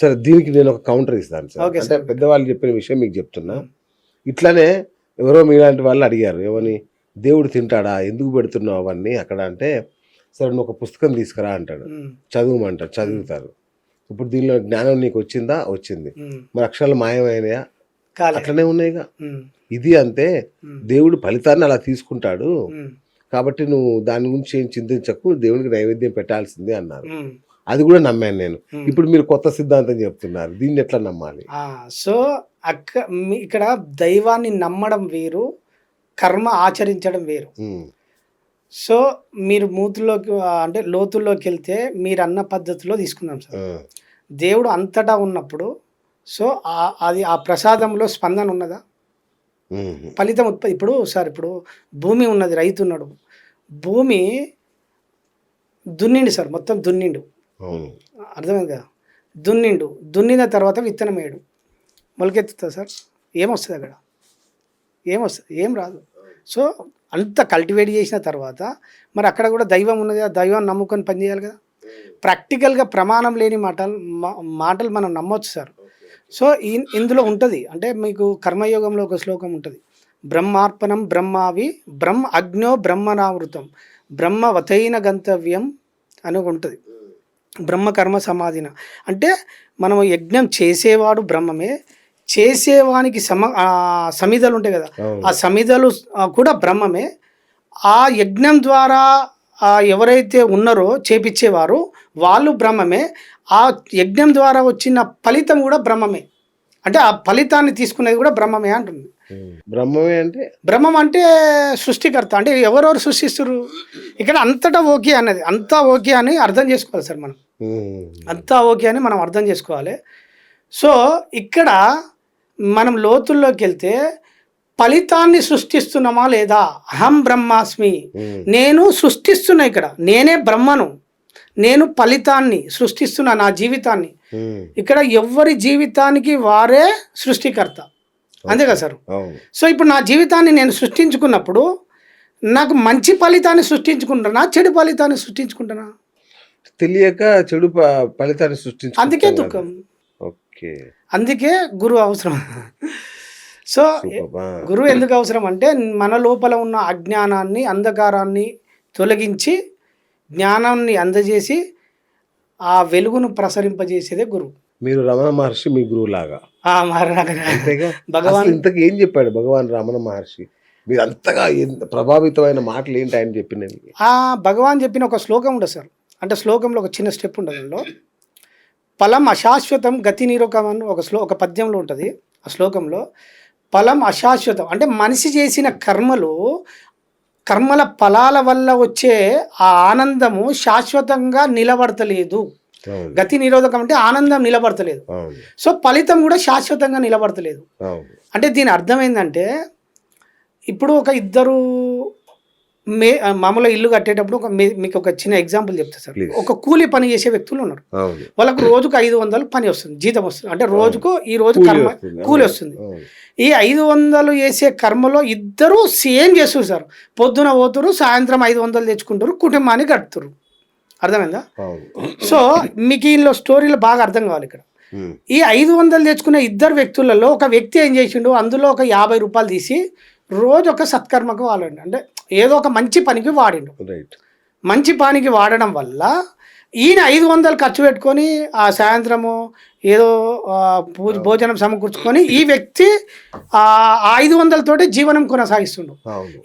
సరే దీనికి నేను ఒక కౌంటర్ ఇస్తాను సార్. ఓకే అంటే సార్. పెద్దవాళ్ళు చెప్పిన విషయం మీకు చెప్తున్నా. ఇట్లానే ఎవరో మీలాంటి వాళ్ళు అడిగారు. ఏమని? దేవుడు తింటాడా? ఎందుకు పెడుతున్నావు అవన్నీ అక్కడ? అంటే సరే నువ్వు ఒక పుస్తకం తీసుకురా అంటాడు. చదువుమంటాడు చదువుతారు. ఇప్పుడు దీనిలో జ్ఞానం నీకు వచ్చిందా? వచ్చింది. మరి అక్షరాలు మాయమైనయా? అట్లనే ఉన్నాయిగా ఇది అంతే దేవుడు ఫలితాన్ని అలా తీసుకుంటాడు. కాబట్టి నువ్వు దాని గురించి ఏం చింతించకు. దేవునికి నైవేద్యం పెట్టాల్సిందే అన్నారు. అది కూడా నమ్మాను నేను. ఇప్పుడు మీరు కొత్త సిద్ధాంతం చెప్తున్నారు. దీన్ని ఎట్లా నమ్మాలి? సో అక్క ఇక్కడ దైవాన్ని నమ్మడం వేరు కర్మ ఆచరించడం వేరు. సో మీరు మూతుల్లోకి అంటే లోతుల్లోకి వెళ్తే మీరు అన్న పద్ధతిలో తీసుకుందాం సార్. దేవుడు అంతటా ఉన్నప్పుడు సో అది ఆ ప్రసాదంలో స్పందన ఉన్నదా? ఫలితం ఉత్పత్తి ఇప్పుడు సార్ ఇప్పుడు భూమి ఉన్నది రైతు ఉన్నాడు. భూమి దున్నిండు సార్ మొత్తం దున్నిండు. అవును. అర్థమైంది కదా? దున్నిండు. దున్నిన తర్వాత విత్తనం వేయడు. మొలకెత్తుతుంది సార్? ఏమొస్తుంది అక్కడ? ఏమొస్తుంది? ఏం రాదు. సో అంత కల్టివేట్ చేసిన తర్వాత మరి అక్కడ కూడా దైవం ఉన్నది ఆ దైవం నమ్ముకొని పనిచేయాలి కదా? ప్రాక్టికల్గా ప్రమాణం లేని మాటలు మాటలు మనం నమ్మొచ్చు సార్. సో ఈ- ఇందులో ఉంటుంది. అంటే మీకు కర్మయోగంలో ఒక శ్లోకం ఉంటుంది. బ్రహ్మార్పణం బ్రహ్మావి బ్రహ్మ అగ్నో బ్రహ్మనావృతం. బ్రహ్మవతైన గంతవ్యం అని ఉంటుంది. బ్రహ్మ కర్మ సమాధిన. అంటే మనం యజ్ఞం చేసేవాడు బ్రహ్మమే చేసేవానికి సమ సమిధలు ఉంటాయి కదా. ఆ సమిధలు కూడా బ్రహ్మమే. ఆ యజ్ఞం ద్వారా ఎవరైతే ఉన్నారో చేపించేవారు వాళ్ళు బ్రహ్మమే. ఆ యజ్ఞం ద్వారా వచ్చిన ఫలితం కూడా బ్రహ్మమే. అంటే ఆ ఫలితాన్ని తీసుకునేది కూడా బ్రహ్మమే అంటుంది. బ్రహ్మమే అంటే? బ్రహ్మం అంటే సృష్టికర్త. అంటే ఎవరెవరు సృష్టిస్తారు ఇక్కడ అంతటా ఓకే అన్నది. అంతా ఓకే అని అర్థం చేసుకోవాలి సార్ మనం. అంతా ఓకే అని మనం అర్థం చేసుకోవాలి. సో ఇక్కడ మనం లోతుల్లోకి వెళ్తే ఫలితాన్ని సృష్టిస్తున్నామా లేదా? అహం బ్రహ్మాస్మి. నేను సృష్టిస్తున్నా ఇక్కడ. నేనే బ్రహ్మను. నేను ఫలితాన్ని సృష్టిస్తున్నా నా జీవితాన్ని. ఇక్కడ ఎవరి జీవితానికి వారే సృష్టికర్త. అంతే కదా సార్? సో ఇప్పుడు నా జీవితాన్ని నేను సృష్టించుకున్నప్పుడు నాకు మంచి ఫలితాన్ని సృష్టించుకుంటున్నా చెడు ఫలితాన్ని సృష్టించుకుంటున్నా? తెలియక చెడు ఫలితాన్ని సృష్టించు అందుకే దుఃఖం. ఓకే. అందుకే గురువు అవసరం. సో. గురువు ఎందుకు అవసరం అంటే మన లోపల ఉన్న అజ్ఞానాన్ని అంధకారాన్ని తొలగించి జ్ఞానాన్ని అందజేసి ఆ వెలుగును ప్రసరింపజేసేదే గురువు. మీరు రమణ మహర్షి మీ గురువు లాగా భగవాన్ ఇంతకు ఏం చెప్పాడు భగవాన్ రమణ మహర్షి? మీరు అంతగా ప్రభావితమైన మాటలు ఏంటి ఆయన చెప్పినవి? ఆ భగవాన్ చెప్పిన ఒక శ్లోకం ఉంటుంది సార్. అంటే శ్లోకంలో ఒక చిన్న స్టెప్ ఉంటుంది అందులో. ఫలం అశాశ్వతం గతి నిరోకం అని ఒక శ్లో ఒక పద్యంలో ఉంటుంది ఆ శ్లోకంలో. ఫలం అశాశ్వతం అంటే మనిషి చేసిన కర్మలు కర్మల ఫలాల వల్ల వచ్చే ఆ ఆనందము శాశ్వతంగా నిలబడతలేదు. గతి నిరోధకం అంటే ఆనందం నిలబడతలేదు. సో ఫలితం కూడా శాశ్వతంగా నిలబడతలేదు. అంటే దీని అర్థం ఏంటంటే ఇప్పుడు ఒక ఇద్దరు మే మామూలుగా ఇల్లు కట్టేటప్పుడు ఒక మీ- మీకు ఒక చిన్న ఎగ్జాంపుల్ చెప్తా సార్. ఒక కూలి పని చేసే వ్యక్తులు ఉన్నారు. వాళ్ళకు రోజుకు ఐదు వందలు పని వస్తుంది జీతం వస్తుంది. అంటే రోజుకు ఈ రోజు కర్మ. కూలి. వస్తుంది. ఈ ఐదు వందలు వేసే కర్మలో ఇద్దరు సేమ్ చేస్తారు సార్. పొద్దున పోతురు సాయంత్రం ఐదు వందలు తెచ్చుకుంటారు కుటుంబాన్ని గడుపుతారు అర్థమైందా? సో మీకు వీళ్ళ స్టోరీలు బాగా అర్థం కావాలి ఇక్కడ. ఈ ఐదు వందలు తెచ్చుకునే ఇద్దరు వ్యక్తులలో ఒక వ్యక్తి ఏం చేసిండు అందులో ఒక యాభై రూపాయలు తీసి రోజు ఒక సత్కర్మకు వాడండి అంటే ఏదో ఒక మంచి పనికి వాడిండు. రైట్. మంచి పనికి వాడడం వల్ల ఈయన ఐదు వందలు ఖర్చు పెట్టుకొని ఆ సాయంత్రము ఏదో పూజ భోజనం సమకూర్చుకొని ఈ వ్యక్తి ఆ ఐదు వందలతోటి జీవనం కొనసాగిస్తుండు.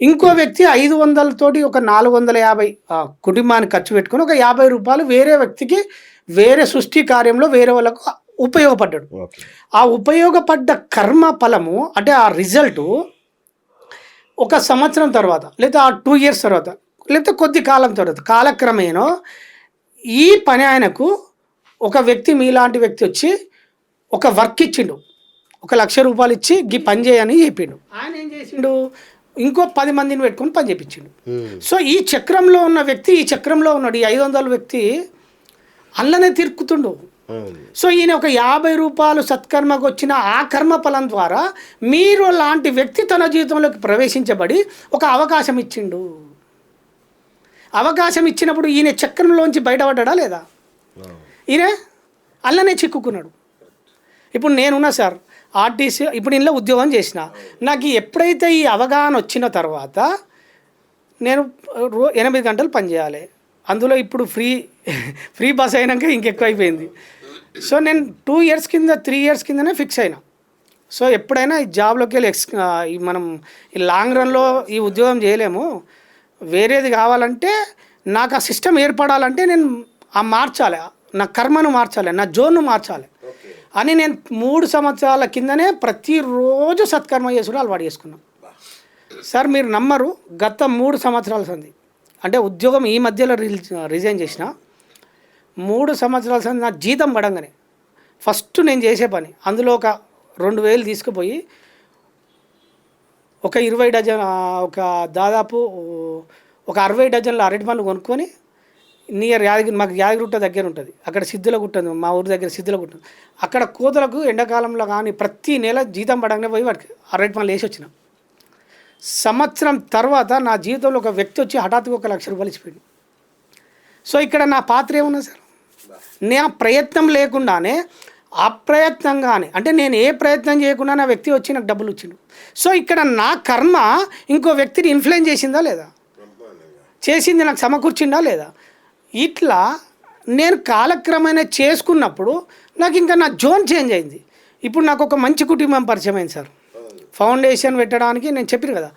ఇంకో వ్యక్తి ఐదు వందలతోటి ఒక నాలుగు వందల యాభై కుటుంబానికి ఖర్చు పెట్టుకొని ఒక యాభై రూపాయలు వేరే వ్యక్తికి వేరే సృష్టి కార్యంలో వేరే వాళ్ళకు ఉపయోగపడ్డాడు. ఆ ఉపయోగపడ్డ కర్మ ఫలము అంటే ఆ రిజల్ట్ ఒక సంవత్సరం తర్వాత లేదా ఆ టూ ఇయర్స్ తర్వాత లేకపోతే కొద్ది కాలం తర్వాత కాలక్రమేణా ఈ పని ఆయనకు ఒక వ్యక్తి మీలాంటి వ్యక్తి వచ్చి ఒక వర్క్ ఇచ్చిండు. ఒక లక్ష రూపాయలు ఇచ్చి గీ పని చేయని చెప్పిండు. ఆయన ఏం చేసిండు? ఇంకో పది మందిని పెట్టుకొని పని చేపించిండు. ఉమ్, సో ఈ చక్రంలో ఉన్న వ్యక్తి ఈ చక్రంలో ఉన్నాడు ఈ ఐదు వందల వ్యక్తి అల్లనే తిరుక్కుతుండు. సో ఈయన ఒక యాభై రూపాయలు సత్కర్మకు వచ్చిన ఆ కర్మ ఫలం ద్వారా మీరు లాంటి వ్యక్తి తన జీవితంలోకి ప్రవేశించబడి ఒక అవకాశం ఇచ్చిండు. అవకాశం ఇచ్చినప్పుడు ఈయన చక్రంలోంచి బయటపడ్డా లేదా. ఈయన అల్లనే చిక్కుకున్నాడు. ఇప్పుడు నేనున్నా సార్ ఆర్టీసీ ఇప్పుడు ఇంట్లో ఉద్యోగం చేసిన నాకు ఎప్పుడైతే ఈ అవగాహన వచ్చిన తర్వాత నేను ఎనిమిది గంటలు పనిచేయాలి అందులో ఇప్పుడు ఫ్రీ ఫ్రీ బస్ అయినాక ఇంకెక్కువ అయిపోయింది సో నేను టూ ఇయర్స్ కింద త్రీ ఇయర్స్ కిందనే ఫిక్స్ అయినా. సో ఎప్పుడైనా ఈ జాబ్లోకి వెళ్ళి ఎక్స్ మనం ఈ లాంగ్ రన్లో ఈ ఉద్యోగం చేయలేము. వేరేది కావాలంటే నాకు ఆ సిస్టమ్ ఏర్పడాలంటే నేను ఆ మార్చాలి. నా కర్మను మార్చాలి నా జోన్ను మార్చాలి. అని నేను మూడు సంవత్సరాల కిందనే ప్రతిరోజు సత్కర్మ చేసుడు అలవాటు చేసుకున్నాను సార్ మీరు నమ్మరు గత మూడు సంవత్సరాల సంది అంటే ఉద్యోగం ఈ మధ్యలో రిల్- రిజైన్ చేసిన. మూడు సంవత్సరాల నా జీతం పడంగానే ఫస్ట్ నేను చేసే పని అందులో ఒక రెండు వేలు తీసుకుపోయి ఒక ఇరవై డజన్ ఒక దాదాపు ఒక అరవై డజన్ల అరటి పండ్లు కొనుక్కొని నియర్ యాదగిరి మాకు యాదగిరిగుట్ట దగ్గర ఉంటుంది. అక్కడ సిద్ధుల గుట్ట ఉంది మా ఊరి దగ్గర సిద్ధుల గుట్ట అక్కడ కోతలకు ఎండాకాలంలో కానీ ప్రతి నెల జీతం పడంగానే పోయి వాడికి అరటి పండ్లు వేసి వచ్చినాం. సంవత్సరం తర్వాత నా జీవితంలో ఒక వ్యక్తి వచ్చి హఠాత్తుగా ఒక లక్ష రూపాయలు ఇచ్చిపోయింది. సో ఇక్కడ నా పాత్ర ఏమున్నది సార్? నా ప్రయత్నం లేకుండానే అప్రయత్నంగానే అంటే నేను ఏ ప్రయత్నం చేయకుండా నా వ్యక్తి వచ్చి నాకు డబ్బులు ఇచ్చిండు. సో ఇక్కడ నా కర్మ ఇంకో వ్యక్తిని ఇన్ఫ్లుయెన్స్ చేసిందా లేదా? చేసింది నాకు సమకూర్చిందా లేదా? ఇట్లా నేను కాలక్రమేణ చేసుకున్నప్పుడు నాకు ఇంకా నా జోన్ చేంజ్ అయింది. ఇప్పుడు నాకు ఒక మంచి కుటుంబం పరిచయం అయింది సార్. ఫౌండేషన్ పెట్టడానికి నేను చెప్పిన కదా.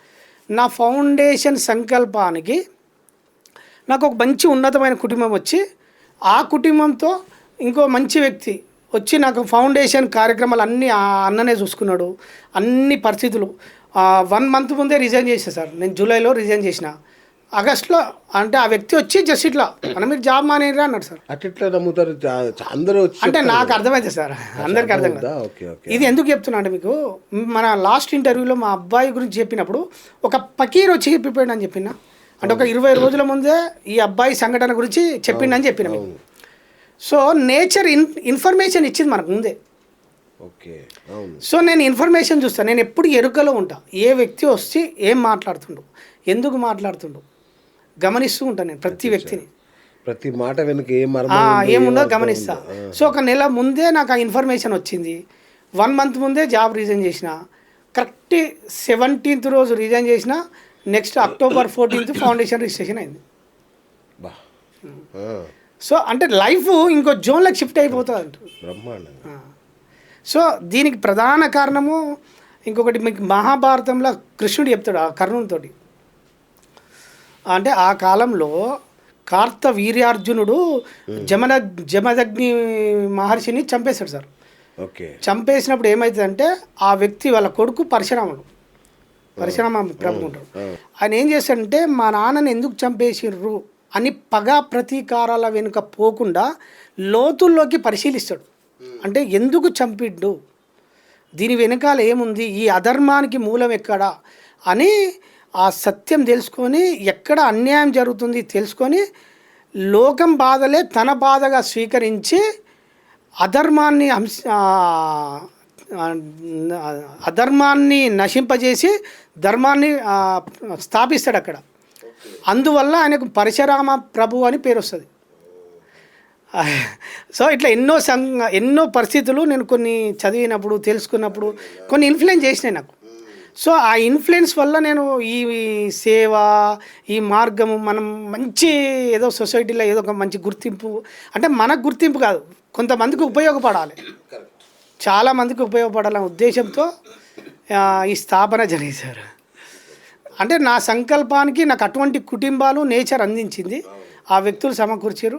నా ఫౌండేషన్ సంకల్పానికి నాకు ఒక మంచి ఉన్నతమైన కుటుంబం వచ్చి ఆ కుటుంబంతో ఇంకో మంచి వ్యక్తి వచ్చి నాకు ఫౌండేషన్ కార్యక్రమాలు అన్నీ ఆ అన్ననే చూసుకున్నాడు. అన్ని పరిస్థితులు. వన్ మంత్ ముందే రిజైన్ చేసిన సార్. నేను జూలైలో రిజైన్ చేసిన ఆగస్ట్లో అంటే ఆ వ్యక్తి వచ్చి జస్ట్ ఇట్లా అన్న మీరు జాబ్ మానేరా అన్నాడు సార్. అట్లా నమ్ముతారు? అందరూ వచ్చి అంటే నాకు కదా. అర్థమైతే సార్ అందరికీ అర్థం కాదు. ఇది ఎందుకు చెప్తున్నా అంటే మీకు మన లాస్ట్ ఇంటర్వ్యూలో మా అబ్బాయి గురించి చెప్పినప్పుడు ఒక పకీర్ వచ్చి చెప్పిపోయాడు అని చెప్పిన. అంటే ఒక ఇరవై రోజుల ముందే ఈ అబ్బాయి సంఘటన గురించి చెప్పిండని చెప్పిన సో నేచర్ ఇన్ ఇన్ఫర్మేషన్ ఇచ్చింది మనకు ముందే. ఓకే సో నేను ఇన్ఫర్మేషన్ చూస్తాను నేను ఎప్పుడు ఎరుకలో ఉంటా. ఏ వ్యక్తి వచ్చి ఏం మాట్లాడుతుండు ఎందుకు మాట్లాడుతుండు గమనిస్తూ ఉంటాను నేను ప్రతి వ్యక్తిని. ప్రతి మాట వెనుక ఏముందో గమనిస్తా. సో ఒక నెల ముందే నాకు ఆ ఇన్ఫర్మేషన్ వచ్చింది. వన్ మంత్ ముందే జాబ్ రిజైన్ చేసిన. కరెక్ట్ సెవెంటీన్త్ రోజు రిజైన్ చేసిన. Next October fourteenth foundation registration అయింది. సో అంటే లైఫ్ ఇంకో జోన్లకు షిఫ్ట్ అయిపోతుంది అంట బ్రహ్మాండంగా సో దీనికి ప్రధాన కారణము ఇంకొకటి మీకు మహాభారతంలో కృష్ణుడు చెప్తాడు ఆ కర్ణునితోటి. అంటే ఆ కాలంలో కార్త వీర్యార్జునుడు జమద జమదగ్ని మహర్షిని చంపేశాడు సార్. ఓకే. చంపేసినప్పుడు ఏమవుతుందంటే ఆ వ్యక్తి వాళ్ళ కొడుకు పరశురాముడు. పరశురామ ప్రభు ఉంటాడు. ఆయన ఏం చేశాడంటే మా నాన్నని ఎందుకు చంపేసిర్రు అని పగ ప్రతీకారాల వెనుక పోకుండా లోతుల్లోకి పరిశీలిస్తాడు. అంటే ఎందుకు చంపిడ్డు? దీని వెనకాల ఏముంది? ఈ అధర్మానికి మూలం ఎక్కడ? అని ఆ సత్యం తెలుసుకొని ఎక్కడ అన్యాయం జరుగుతుంది తెలుసుకొని లోకం బాధలే తన బాధగా స్వీకరించి అధర్మాన్ని అంశ అధర్మాన్ని నశింపజేసి ధర్మాన్ని స్థాపిస్తాడు అక్కడ. అందువల్ల ఆయనకు పరశురామ ప్రభు అని పేరు వస్తుంది. సో ఇట్లా ఎన్నో సంఘ ఎన్నో పరిస్థితులు నేను కొన్ని చదివినప్పుడు తెలుసుకున్నప్పుడు కొన్ని ఇన్ఫ్లుయెన్స్ చేసినాయి నాకు. సో ఆ ఇన్ఫ్లుయెన్స్ వల్ల నేను ఈ సేవ ఈ మార్గము మనం మంచి ఏదో సొసైటీలో ఏదో ఒక మంచి గుర్తింపు అంటే మనకు గుర్తింపు కాదు కొంతమందికి ఉపయోగపడాలి. చాలా మందికి ఉపయోగపడాలనే ఉద్దేశంతో ఈ స్థాపన జరిగింది సార్. అంటే నా సంకల్పానికి నాకు అటువంటి కుటుంబాలు నేచర్ అందించింది. ఆ వ్యక్తులు సమకూర్చారు.